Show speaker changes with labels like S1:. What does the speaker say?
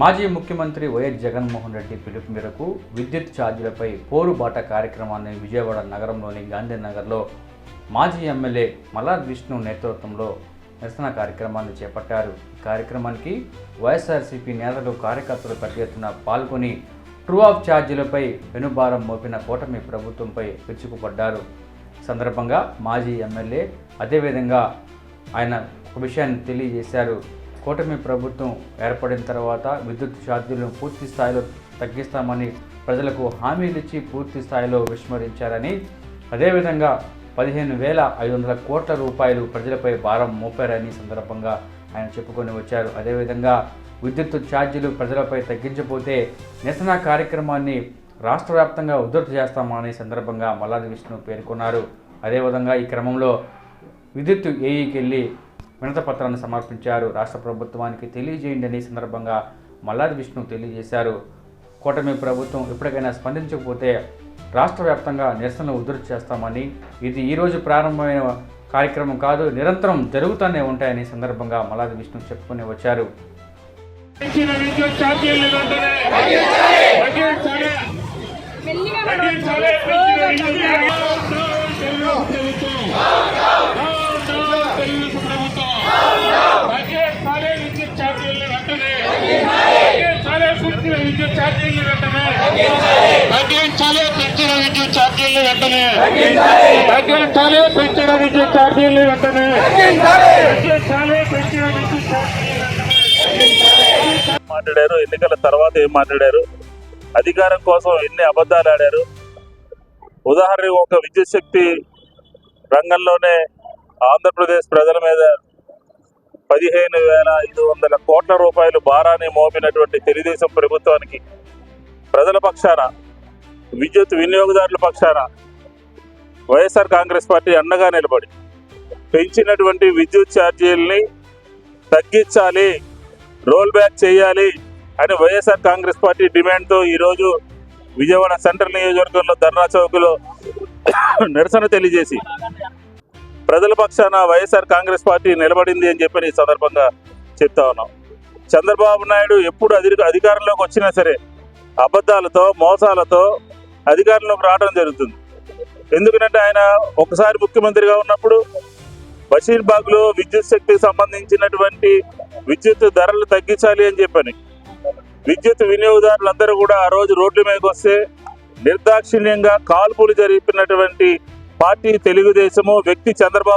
S1: మాజీ ముఖ్యమంత్రి వైఎస్ జగన్మోహన్ రెడ్డి పిలుపు మేరకు విద్యుత్ ఛార్జీలపై పోరుబాట కార్యక్రమాన్ని విజయవాడ నగరంలోని గాంధీనగర్లో మాజీ ఎమ్మెల్యే మల్లార్ విష్ణు నేతృత్వంలో నిరసన కార్యక్రమాన్ని చేపట్టారు. కార్యక్రమానికి వైఎస్ఆర్సీపీ నేతలు కార్యకర్తలు పెద్ద ఎత్తున పాల్గొని ట్రూ ఆఫ్ ఛార్జీలపై వెనుభారం మోపిన కూటమి ప్రభుత్వంపై విరుచుకుపడ్డారు. సందర్భంగా మాజీ ఎమ్మెల్యే అదేవిధంగా ఆయన ఒక విషయాన్ని తెలియజేశారు. కూటమి ప్రభుత్వం ఏర్పడిన తర్వాత విద్యుత్ ఛార్జీలను పూర్తి స్థాయిలో తగ్గిస్తామని ప్రజలకు హామీలు ఇచ్చి పూర్తి స్థాయిలో విస్మరించారని అదేవిధంగా పదిహేను వేల ఐదు వందల కోట్ల రూపాయలు ప్రజలపై భారం మోపారని సందర్భంగా ఆయన చెప్పుకొని వచ్చారు. అదేవిధంగా విద్యుత్ ఛార్జీలు ప్రజలపై తగ్గించబోతే నిరసన కార్యక్రమాన్ని రాష్ట్ర వ్యాప్తంగా ఉధృతి చేస్తామని సందర్భంగా మల్లాది విష్ణు పేర్కొన్నారు. అదేవిధంగా ఈ క్రమంలో విద్యుత్ ఏఈకి వెళ్ళి వినతపత్రాన్ని సమర్పించారు. రాష్ట్ర ప్రభుత్వానికి తెలియజేయండి అని సందర్భంగా మల్లాది విష్ణు తెలియజేశారు. కూటమి ప్రభుత్వం ఎప్పటికైనా స్పందించకపోతే రాష్ట్ర వ్యాప్తంగా నిరసనలు ఉధృతి చేస్తామని ఇది ఈరోజు ప్రారంభమైన కార్యక్రమం కాదు నిరంతరం జరుగుతూనే ఉంటాయని సందర్భంగా మల్లాది విష్ణు చెప్పుకొని వచ్చారు
S2: విద్యుత్ ఛార్జీలు వెంటనే తగ్గించాలి. తగ్గించాలి. పెంచిన విద్యుత్ ఛార్జీలు. తెలుగుదేశం ప్రభుత్వం. తగ్గించాలి విద్యుత్ ఛార్జీలు వెంటనే. తగ్గించాలి పెంచిన విద్యుత్ ఛార్జీలు వెంటనే. తగ్గించాలి పెంచిన విద్యుత్ ఛార్జీలు వెంటనే. తగ్గించాలి పెంచిన విద్యుత్ ఛార్జీలు వెంటనే. తగ్గించాలి పెంచిన విద్యుత్ ఛార్జీలు వెంటనే.
S3: మాట్లాడారు ఎన్నికల తర్వాత ఏం మాట్లాడారు అధికారం కోసం ఎన్ని అబద్ధాలు ఆడారు ఉదాహరణకు ఒక విద్యుత్ శక్తి రంగంలోనే ఆంధ్రప్రదేశ్ ప్రజల మీద పదిహేను వేల ఐదు వందల కోట్ల రూపాయలు భారాన్ని మోపినటువంటి తెలుగుదేశం ప్రభుత్వానికి ప్రజల పక్షాన విద్యుత్ వినియోగదారుల పక్షాన వైఎస్ఆర్ కాంగ్రెస్ పార్టీ అండగా నిలబడి పెంచినటువంటి విద్యుత్ ఛార్జీలని తగ్గించాలి రోల్ బ్యాక్ చేయాలి అని వైఎస్ఆర్ కాంగ్రెస్ పార్టీ డిమాండ్తో ఈరోజు విజయవాడ సెంట్రల్ నియోజకవర్గంలో ధర్నా చౌక్లో నిరసన తెలియజేసి ప్రజల పక్షాన వైఎస్ఆర్ కాంగ్రెస్ పార్టీ నిలబడింది అని చెప్పి ఈ సందర్భంగా చెప్తా ఉన్నాం. చంద్రబాబు నాయుడు ఎప్పుడు అధి అధికారంలోకి వచ్చినా సరే అబద్ధాలతో మోసాలతో అధికారంలోకి రావడం జరుగుతుంది. ఎందుకంటే ఆయన ఒకసారి ముఖ్యమంత్రిగా ఉన్నప్పుడు బషీర్బాగ్లో విద్యుత్ శక్తికి సంబంధించినటువంటి విద్యుత్ ధరలు తగ్గించాలి అని చెప్పని. విద్యుత్ వినియోగదారులందరూ కూడా ఆ రోజు రోడ్ల మీదకి వస్తే నిర్దాక్షిణ్యంగా కాల్పులు జరిపినటువంటి పార్టీ తెలుగుదేశము వ్యక్తి చంద్రబాబు